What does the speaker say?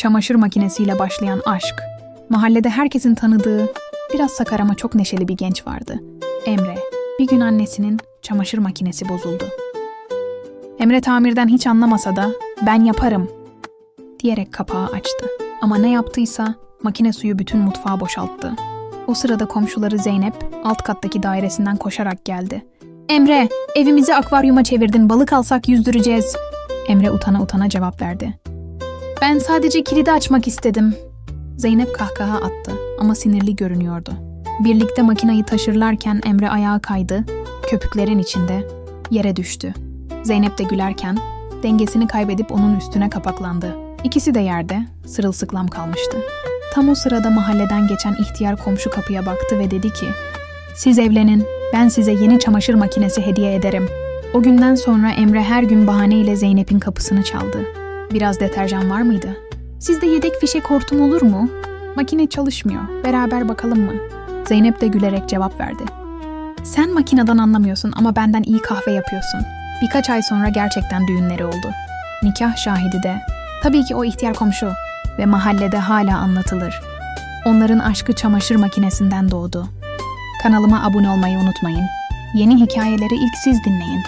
Çamaşır makinesiyle başlayan aşk. Mahallede herkesin tanıdığı, biraz sakar ama çok neşeli bir genç vardı. Emre. Bir gün annesinin çamaşır makinesi bozuldu. Emre tamirden hiç anlamasa da ben yaparım diyerek kapağı açtı. Ama ne yaptıysa makine suyu bütün mutfağı boşalttı. O sırada komşuları Zeynep alt kattaki dairesinden koşarak geldi. Emre, evimizi akvaryuma çevirdin, balık alsak yüzdüreceğiz. Emre utana utana cevap verdi. Ben sadece kilidi açmak istedim. Zeynep kahkaha attı ama sinirli görünüyordu. Birlikte makinayı taşırlarken Emre ayağa kaydı, köpüklerin içinde yere düştü. Zeynep de gülerken dengesini kaybedip onun üstüne kapaklandı. İkisi de yerde sırılsıklam kalmıştı. Tam o sırada mahalleden geçen ihtiyar komşu kapıya baktı ve dedi ki siz evlenin, ben size yeni çamaşır makinesi hediye ederim. O günden sonra Emre her gün bahaneyle Zeynep'in kapısını çaldı. Biraz deterjan var mıydı? Sizde yedek fişek hortum olur mu? Makine çalışmıyor. Beraber bakalım mı? Zeynep de gülerek cevap verdi. Sen makineden anlamıyorsun ama benden iyi kahve yapıyorsun. Birkaç ay sonra gerçekten düğünleri oldu. Nikah şahidi de. Tabii ki o ihtiyar komşu. Ve mahallede hala anlatılır. Onların aşkı çamaşır makinesinden doğdu. Kanalıma abone olmayı unutmayın. Yeni hikayeleri ilk siz dinleyin.